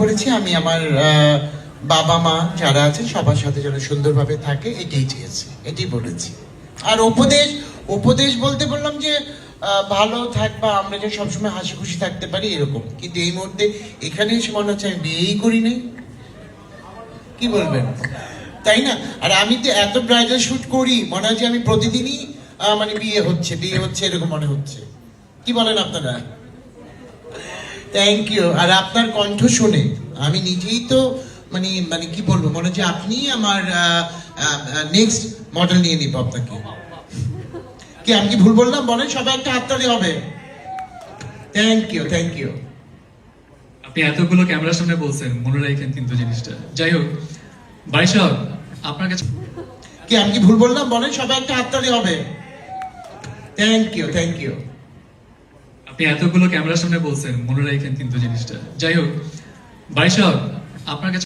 করেছি, আমি আমার বাবা মা যারা আছে সবার সাথে যেন সুন্দরভাবে থাকে, এটাই চেয়েছি, এটাই বলেছি। আর উপদেশ উপদেশ বলতে বললাম যে ভালো থাকবা আমরা যে সবসময় হাসি খুশি থাকতে পারি এরকম, কিন্তু এই মুহূর্তে এখানে এসে মনে হচ্ছে আমি বিয়েই করি নাই। কি বলবেন? তাই না? আর আমি তো এত ব্রাইডাল শুট করি, মনে হয় যে আমি প্রতিদিনই মানে বিয়ে হচ্ছে বিয়ে হচ্ছে এরকম মনে হচ্ছে। কি বলেন আপনারা? থ্যাংক ইউ আর আপনার কণ্ঠ শুনে আমি নিজেই তো মানে মানে কি বলব মনে হচ্ছে আপনি আমার নেক্সট মডেল নিয়ে নিব আপনাকে। কি আমি কি ভুল বললাম? বলেন সবাই একটা হাততালি হবে। থ্যাংক ইউ থ্যাংক ইউ আপনি এতগুলো ক্যামেরার সামনে বলছেন মনে রাখেন কিন্তু জিনিসটা। যাই হোক বাড়ি সাহেব আপনার কাছে কি আমি কি ভুল বললাম? বলেন সবাই একটা হাততালি হবে। থ্যাংক ইউ থ্যাংক ইউ আপনি এতগুলো ক্যামেরার সামনে বলছেন, মনে রাখেন কিন্তু জিনিসটা। যাই হোক বাড়ি সাহেব, আপনার কাছে